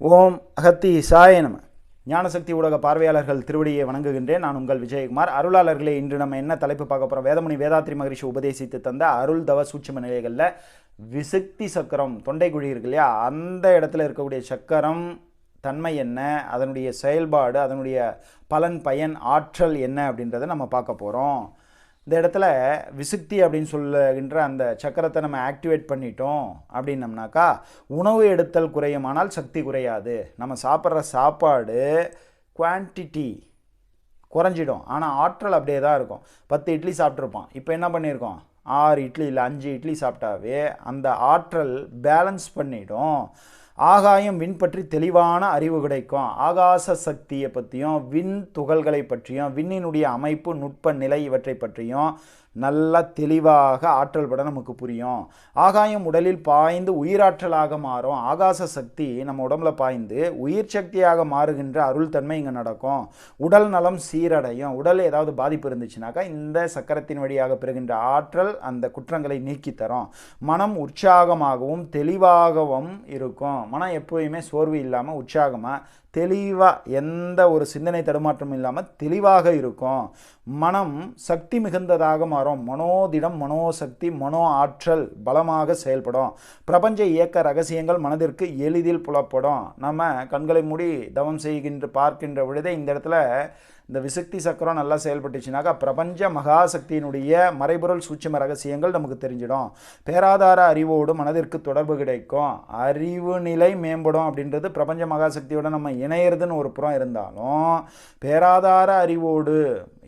ஓம் அகத்தி சாய நம. ஞானசக்தி ஊடக பார்வையாளர்கள் திருவடியை வணங்குகின்றேன். நான் உங்கள் விஜயகுமார். அருளாளர்களே இன்று நம்ம என்ன தலைப்பு பார்க்க போகிறோம் வேதமணி வேதாத்ரி மகரிஷி உபதேசித்து தந்த அருள் தவ சூட்சம நிலைகளில் விசக்தி சக்கரம் தொண்டை குழி இருக்கு இல்லையா? அந்த இடத்துல இருக்கக்கூடிய சக்கரம் தன்மை என்ன? அதனுடைய செயல்பாடு அதனுடைய பலன் பயன் ஆற்றல் என்ன அப்படின்றத நம்ம பார்க்க போகிறோம் இந்த இடத்துல விசுக்தி அப்படின்னு சொல்லுகின்ற அந்த சக்கரத்தை நம்ம ஆக்டிவேட் பண்ணிட்டோம் அப்படின்னம்னாக்கா உணவு எடுத்தல் குறையுமானால் சக்தி குறையாது. நம்ம சாப்பிட்ற சாப்பாடு குவான்டிட்டி குறைஞ்சிடும். ஆனால் ஆற்றல் அப்படியே தான் இருக்கும். பத்து இட்லி சாப்பிட்ருப்பான் இப்போ என்ன பண்ணியிருக்கோம்? ஆறு இட்லி இல்லை அஞ்சு இட்லி சாப்பிட்டாவே அந்த ஆற்றல் பேலன்ஸ் பண்ணிடும். ஆகாயம் விண் பற்றி தெளிவான அறிவு கிடைக்கும். ஆகாச சக்தியை பற்றியும் விண் துகள்களை பற்றியும் விண்ணினுடைய அமைப்பு நுட்ப நிலை இவற்றை பற்றியும் நல்லா தெளிவாக ஆற்றல் பட நமக்கு புரியும். ஆகாயம் உடலில் பாய்ந்து உயிராற்றலாக மாறும். ஆகாச சக்தி நம்ம உடம்புல பாய்ந்து உயிர் சக்தியாக மாறுகின்ற அருள் தன்மை இங்கே நடக்கும். உடல் நலம் சீரடையும். உடல் ஏதாவது பாதிப்பு இருந்துச்சுனாக்கா இந்த சக்கரத்தின் வழியாக பெறுகின்ற ஆற்றல் அந்த குற்றங்களை நீக்கி தரும். மனம் உற்சாகமாகவும் தெளிவாகவும் இருக்கும். மனம் எப்போயுமே சோர்வு இல்லாமல் உற்சாகமாக தெளிவாக எந்த ஒரு சிந்தனை தடுமாற்றமும் இல்லாமல் தெளிவாக இருக்கும். மனம் சக்தி மிகுந்ததாக மாறும். மனோதிடம் மனோசக்தி மனோ ஆற்றல் பலமாக செயல்படும். பிரபஞ்ச இயக்க ரகசியங்கள் மனதிற்கு எளிதில் புலப்படும். நம்ம கண்களை மூடி தவம் செய்கின்ற பார்க்கின்ற பொழுதே இந்த இடத்துல இந்த விசக்தி சக்கரம் நல்லா செயல்பட்டுச்சுனாக்கா பிரபஞ்ச மகாசக்தியினுடைய மறைபொருள் சூட்சும ரகசியங்கள் நமக்கு தெரிஞ்சிடும். பேராதார அறிவோடு மனதிற்கு தொடர்பு கிடைக்கும். அறிவு நிலை மேம்படும் அப்படின்றது பிரபஞ்ச மகாசக்தியோட நம்ம இணையிறதுன்னு ஒரு புறம் இருந்தாலும் பேராதார அறிவோடு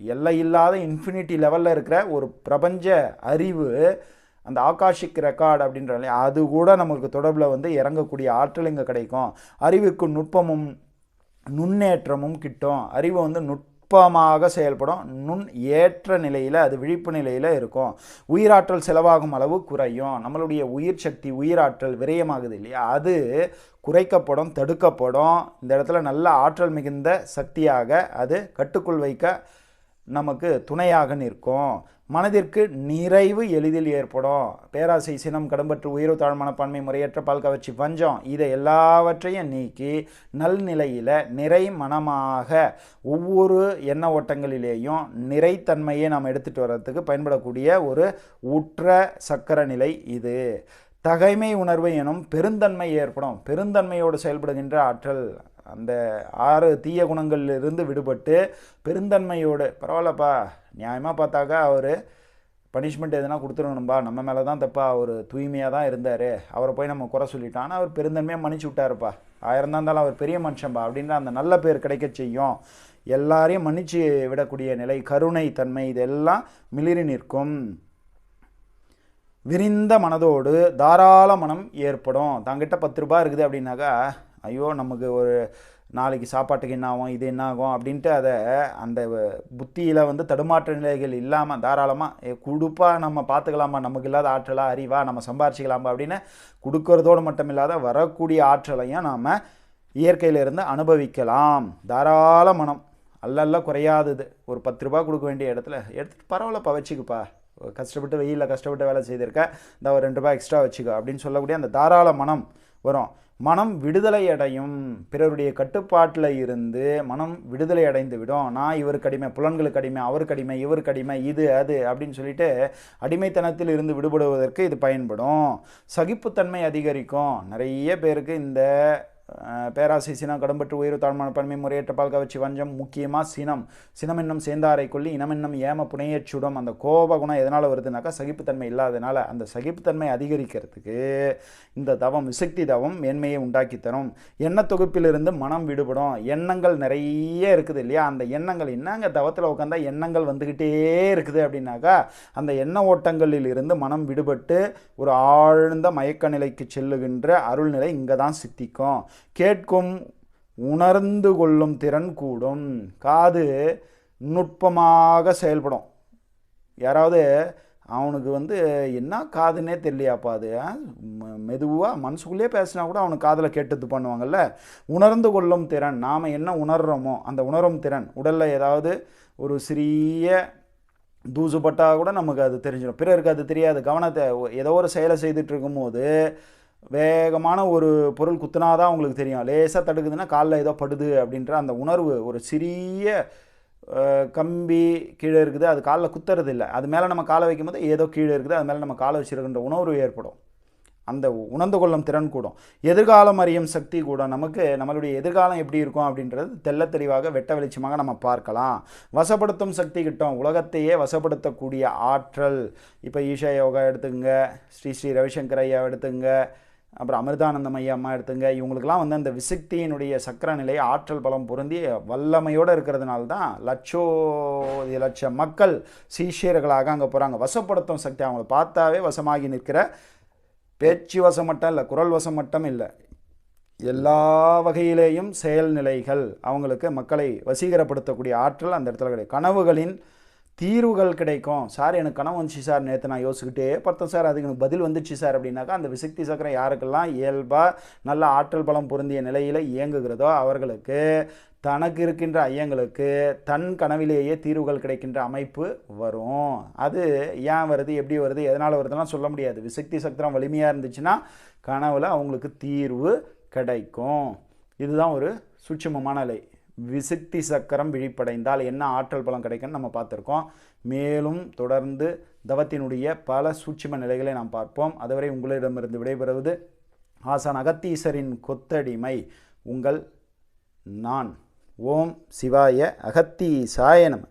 எல்லை இல்லாத இன்ஃபினிட்டி லெவலில் இருக்கிற ஒரு பிரபஞ்ச அறிவு அந்த ஆகாஷிக் ரெக்கார்டு அப்படின்ற அது கூட நமக்கு தொடர்பில் வந்து இறங்கக்கூடிய ஆற்றல் இங்கே கிடைக்கும்? அறிவுக்கு நுட்பமும் நுண்ணேற்றமும் கிட்டும். அறிவு வந்து நுட்பமாக செயல்படும். நுண் ஏற்ற நிலையில் அது விழிப்பு நிலையில் இருக்கும். உயிராற்றல் செலவாகும் அளவு குறையும். நம்மளுடைய உயிர் சக்தி உயிராற்றல் விரயமாகுது இல்லையா? அது குறைக்கப்படும் தடுக்கப்படும். இந்த இடத்துல நல்ல ஆற்றல் மிகுந்த சக்தியாக அது கட்டுக்குள் வைக்க நமக்கு துணையாக நிற்கும். மனதிற்கு நிறைவு எளிதில் ஏற்படும். பேராசை சினம் கடம்பற்று உயிர் தாழ் மனப்பான்மை முறையற்ற பால் கவர்ச்சி பஞ்சம் இதை எல்லாவற்றையும் நீக்கி நல்நிலையில் நிறை மனமாக ஒவ்வொரு எண்ண ஓட்டங்களிலேயும் நிறைத்தன்மையை நாம் எடுத்துகிட்டு வர்றதுக்கு பயன்படக்கூடிய ஒரு உற்ற சக்கர நிலை இது. தகைமை உணர்வு எனும் பெருந்தன்மை ஏற்படும். பெருந்தன்மையோடு செயல்படுகின்ற ஆற்றல் அந்த ஆறு தீய குணங்களிலிருந்து விடுபட்டு பெருந்தன்மையோடு பரவாயில்லப்பா நியாயமாக பார்த்தாக்கா அவர் பனிஷ்மெண்ட் எதுனா கொடுத்துடணும்பா நம்ம மேலே தான் தப்பா அவர் தூய்மையாக தான் இருந்தார் அவரை போய் நம்ம குறை சொல்லிட்டோம். ஆனால் அவர் பெருந்தன்மையாக மன்னிச்சு விட்டாருப்பா. ஆயிரம் தான் இருந்தாலும் அவர் பெரிய மனுஷன்பா அப்படின்ற அந்த நல்ல பேர் கிடைக்க செய்யும். எல்லாரையும் மன்னிச்சு விடக்கூடிய நிலை கருணை தன்மை இதெல்லாம் மிளிரி நிற்கும். விரிந்த மனதோடு தாராள மனம் ஏற்படும். தங்கிட்ட பத்து ரூபாய் இருக்குது அப்படின்னாக்கா ஐயோ நமக்கு ஒரு நாளைக்கு சாப்பாட்டுக்கு என்ன ஆகும் இது என்ன ஆகும் அப்படின்ட்டு அதை அந்த புத்தியில் வந்து தடுமாற்ற நிலைகள் இல்லாமல் தாராளமாக கொடுப்பா நம்ம பார்த்துக்கலாமா? நமக்கு இல்லாத ஆற்றலா அறிவா நம்ம சம்பாரிச்சிக்கலாமா அப்படின்னு கொடுக்கறதோடு மட்டும் இல்லாத வரக்கூடிய ஆற்றலையும் நாம் இயற்கையிலிருந்து அனுபவிக்கலாம். தாராள மனம் அல்லல்ல குறையாதது. ஒரு பத்து ரூபா கொடுக்க வேண்டிய இடத்துல எடுத்துகிட்டு பரவாயில்லப்பா வச்சுக்குப்பா. கஷ்டப்பட்டு வெயிலில் கஷ்டப்பட்டு வேலை செய்திருக்க இந்த ஒரு ரெண்டு ரூபாய் எக்ஸ்ட்ரா வச்சுக்கோ அப்படின்னு சொல்லக்கூடிய அந்த தாராள மனம் வரும். மனம் விடுதலை அடையும். பிறருடைய கட்டுப்பாட்டில் இருந்து மனம் விடுதலை அடைந்து விடும். நான் இவருக்கு அடிமை புலன்களுக்கு அடிமை அவருக்கு அடிமை இவருக்கு அடிமை இது அது அப்படின்னு சொல்லிட்டு அடிமைத்தனத்தில் இருந்து விடுபடுவதற்கு இது பயன்படும். சகிப்புத்தன்மை அதிகரிக்கும். நிறைய பேருக்கு இந்த பேராசை சினம் கடம்பற்று உயிர் தாழ்மான பன்மை முறையற்ற பால் கவர்ச்சி வஞ்சம் முக்கியமாக சினம். சினம் என்னும் சேர்ந்தாரை கொல்லி இனம் என்னும் ஏம புனையச்சுடும் அந்த கோப குணம் எதனால் வருதுனாக்கா சகிப்புத்தன்மை இல்லாதனால அந்த சகிப்புத்தன்மை அதிகரிக்கிறதுக்கு இந்த தவம் விசக்தி தவம் மேன்மையை உண்டாக்கி தரும். எண்ண தொகுப்பிலிருந்து மனம் விடுபடும். எண்ணங்கள் நிறைய இருக்குது இல்லையா? அந்த எண்ணங்கள் என்னங்க? தவத்தில் உட்காந்தா எண்ணங்கள் வந்துக்கிட்டே இருக்குது அப்படின்னாக்கா அந்த எண்ண ஓட்டங்களில் இருந்து மனம் விடுபட்டு ஒரு ஆழ்ந்த மயக்க நிலைக்கு செல்லுகின்ற அருள்நிலை இங்கே தான் சித்திக்கும். கேட்கும் உணர்ந்து கொள்ளும் திறன் கூடும். காது நுட்பமாக செயல்படும். யாராவது அவனுக்கு வந்து என்ன காதுன்னே தெரியலையாப்பா அது மெதுவாக மனசுக்குள்ளேயே பேசினா கூட அவனுக்கு காதில் கேட்டது பண்ணுவாங்கல்ல. உணர்ந்து கொள்ளும் திறன் நாம் என்ன உணர்கிறோமோ அந்த உணரும் திறன் உடலில் ஏதாவது ஒரு சிறிய தூசுப்பட்டால் கூட நமக்கு அது தெரிஞ்சிடும். பிறருக்கு அது தெரியாது. கவனத்தை ஏதோ ஒரு செயலை செய்துட்டு இருக்கும்போது வேகமான ஒரு பொருள் குத்துனாதான் உங்களுக்கு தெரியும். லேசாக தடுக்குதுன்னா காலில் ஏதோ படுது அப்படின்ற அந்த உணர்வு ஒரு சிறிய கம்பி கீழே இருக்குது அது காலில் குத்துறது இல்லை அது மேலே நம்ம காலை வைக்கும்போது ஏதோ கீழே இருக்குது அது மேலே நம்ம காலை வச்சிருக்கின்ற உணர்வு ஏற்படும். அந்த உணர்ந்து கொள்ளும் திறன் கூடும். எதிர்காலம் அறியும் சக்தி கூட நமக்கு நம்மளுடைய எதிர்காலம் எப்படி இருக்கும் அப்படின்றது தெல்ல தெளிவாக வெட்ட வெளிச்சமாக நம்ம பார்க்கலாம். வசப்படுத்தும் சக்தி கிட்டும். உலகத்தையே வசப்படுத்தக்கூடிய ஆற்றல். இப்போ ஈஷா யோகா எடுத்துங்க ஸ்ரீ ஸ்ரீ ரவிசங்கர் ஐயா எடுத்துங்க அப்புறம் அமிர்தானந்தமய அம்மா எடுத்துங்க. இவங்களுக்கெல்லாம் வந்து அந்த விசக்தியினுடைய சக்கர நிலை ஆற்றல் பலம் பொருந்தி வல்லமையோடு இருக்கிறதுனால தான் லட்சோ லட்சம் மக்கள் சீஷியர்களாக அங்கே போகிறாங்க வசப்படுத்தும் சக்தி அவங்கள பார்த்தாவே வசமாகி நிற்கிற பேச்சு வசம் மட்டும் இல்லை குரல் வசம் மட்டும் இல்லை. எல்லா வகையிலேயும் செயல்நிலைகள் அவங்களுக்கு மக்களை வசீகரப்படுத்தக்கூடிய ஆற்றல் அந்த இடத்துல கிடையாது. கனவுகளின் தீர்வுகள் கிடைக்கும். சார் எனக்கு கனவு வந்துச்சு சார். நேற்று நான் யோசிச்சுக்கிட்டே பார்த்தேன் சார். அதுக்கு எனக்கு பதில் வந்துச்சு சார் அப்படின்னாக்கா அந்த விசக்தி சக்கரம் யாருக்கெல்லாம் இயல்பாக நல்ல ஆற்றல் பலம் பொருந்திய நிலையில் இயங்குகிறதோ அவர்களுக்கு தனக்கு இருக்கின்ற ஐயங்களுக்கு தன் கனவிலேயே தீர்வுகள் கிடைக்கின்ற அமைப்பு வரும். அது ஏன் வருது எப்படி வருது எதனால் வருதுலாம் சொல்ல முடியாது. விசக்தி சக்கரம் வலிமையாக இருந்துச்சுன்னா கனவில் அவங்களுக்கு தீர்வு கிடைக்கும். இதுதான் ஒரு சுட்சமமான நிலை. விசித்தி சக்கரம் விழிப்படைந்தால் என்ன ஆற்றல் பலம் கிடைக்கும்னு நம்ம பார்த்துருக்கோம். மேலும் தொடர்ந்து தவத்தினுடைய பல சூட்சும நிலைகளை நாம் பார்ப்போம். அதுவரை உங்களிடமிருந்து விடைபெறுவது ஆசான் அகத்தீசரின் கொத்தடிமை. உங்கள் நான். ஓம் சிவாய அகத்தீசாய நம.